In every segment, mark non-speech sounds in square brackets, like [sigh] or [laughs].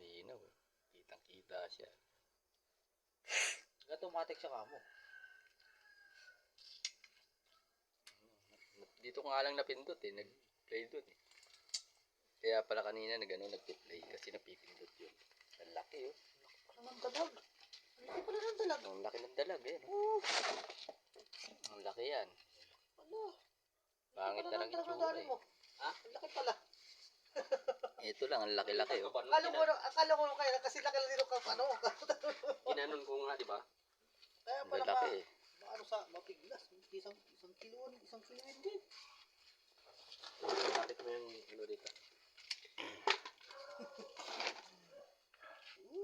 linaw. Kitang kita siya. Automatic siya kamo. Dito ko nga lang napindot eh. Nag-play doon eh. Kaya pala kanina nag ano, nag-play kasi napipindot yun. Ang laki oh. Ano ng dalag? Ano pala ng dalag? Ang laki ng dalag eh. no? Oh, Ang laki yan. ano? Pangit Ano talaga ng dalag itsura eh. Ha? Ang laki pala. [laughs] Ito lang, ang laki-laki oh. Akala ko, akala ko kaya kasi laki lang dito ka, ano? Inanon ko nga, di ba? Kaya pala ma, laki eh. ano sa, mapiglas. Isang, isang kilo, isang kilo hindi. Lapit mo yung ano dito. [laughs]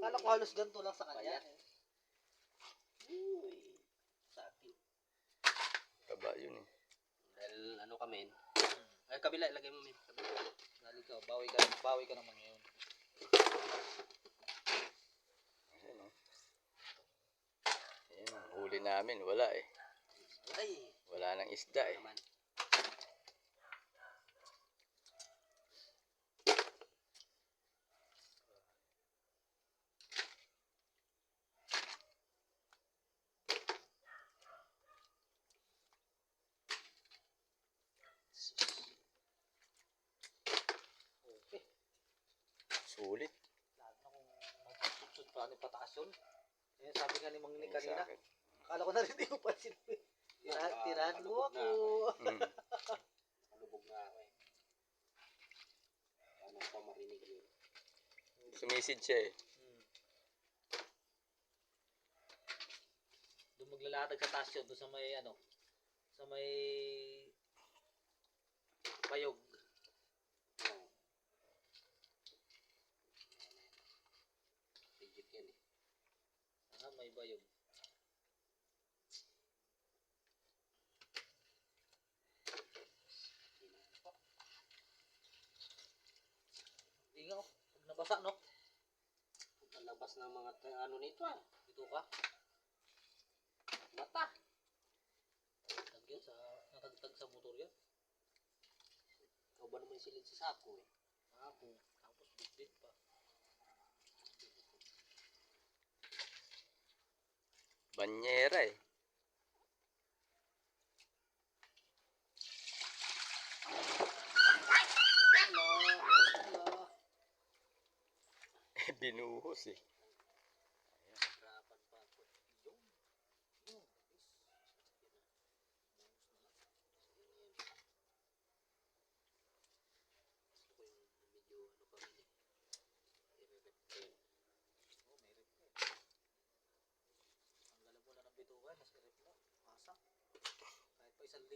Akala ko halos ganito lang sa kanya. Uy, sa akin. Kaba yun eh. Dahil ano kami. Ay, kabila, ilagay mo min. Kabila. Dali ka, bawi ka, bawi ka naman ngayon. Ayan oh. Ayan, ang huli namin, wala eh. Ay, Wala nang isda eh. naman. Sulit. Lalo na kung pa ni pataas yun. Eh, sabi nga ni Mang Nick sa kanina, akala ko na rin hindi ko pa sinabi. Tira, tirahan mo ako. Mm. [laughs] Malubog na ako eh. Ano pa marinig yun? Sumisid siya eh. Hmm. Doon maglalatag sa taas yun, doon sa may ano, sa may bayog. Legit yan eh. Ah, may bayog. Ingaw, pag nabasa no? Ang labas ng mga ano nito ah. Dito ka. Mata. Tag yan sa, natagtag sa motor yan. Ikaw ba naman silid sa sako eh? Ako, tapos bitbit pa. bañera y binuhos eh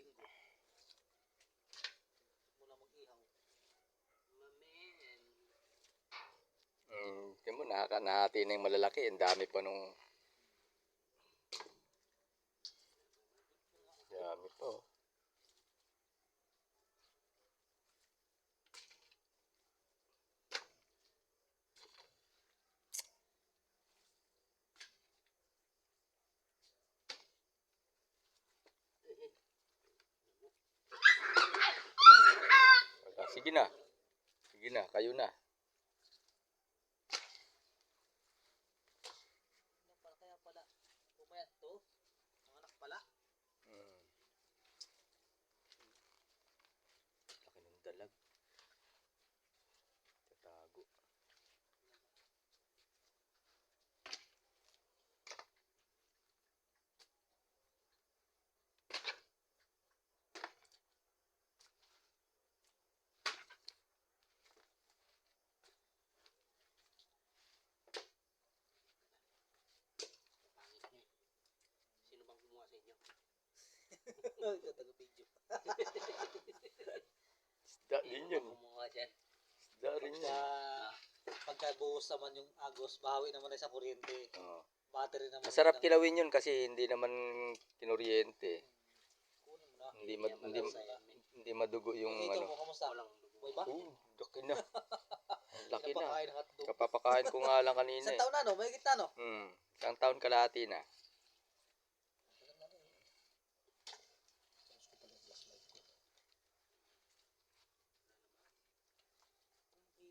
linggo. Na mag-ihaw. Mamen. Mm, tingnan mo, nakaka nahati na yung malalaki. Ang dami pa nung... Dami pa. Wala. Sige na. Sige na, kayo na. Ano kaya pala? Pumayat to? Mga anak pala? Mm. Laki ng dalag. Tatago. Pangit nyo eh. Sino inyo? Ito taga-video. Isda din yun. Gumawa dyan. Isda rin yun. pagka buhos naman yung agos, bahawi naman tayo sa kuryente. Oo. Battery naman. Masarap kilawin yun kasi hindi naman kinuryente. Kunin mo na. Hindi, ma- hindi, hindi madugo yung Ito ano. mo, kamusta? Walang dugo. Boy ba? Oh, laki na. [laughs] Laki na. Napakain ng hotdog. Kapapakain ko nga lang kanina Isang eh. taon na, no? May gitna, no? Hmm. Isang taon kalahati na.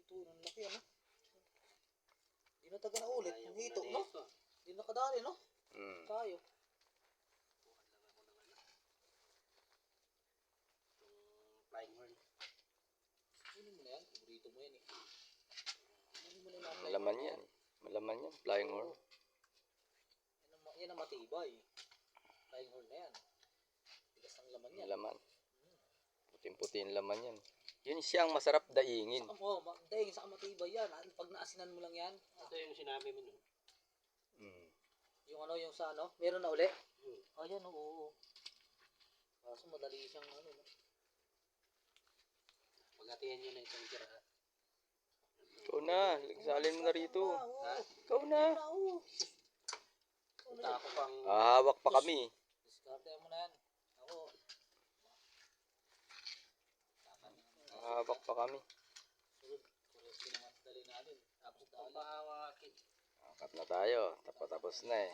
Ito, ang laki, ano? Pinataga na ulit. Ayaw Ang ko hito, na no? nito. Hindi nakadali, no? Mm. Tayo. Flying horn. Kunin mo na yan. Mo yan eh. Mo na Malaman yan. Malaman yan. Flying horn. Yan ang, yan ang matibay. Flying horn na yan. Tigas ng laman yan. Laman. Puting-puti yung laman yan. Yun siyang masarap daingin. Mo, ma- dahil sa matibay yan. Pag naasinan mo lang yan. Ito yung sinabi mo nun. Mm. Yung ano, yung sa ano, meron na uli. Hmm. Ayan, oo. oo. Kaso madali siyang ano, no? Pagatihan nyo na itong tira. Ikaw na. Salin mo na rito. Ah, oo. Ha? Ikaw na. Oo. Ikaw na yan. Hahawak pa kami. Diskarte mo na yan. Ako. Hahawak pa kami. Sunod. Kuresti naman dali natin. Tapos dali. Pahawakin. Akat na tayo. Tapos tapos na eh.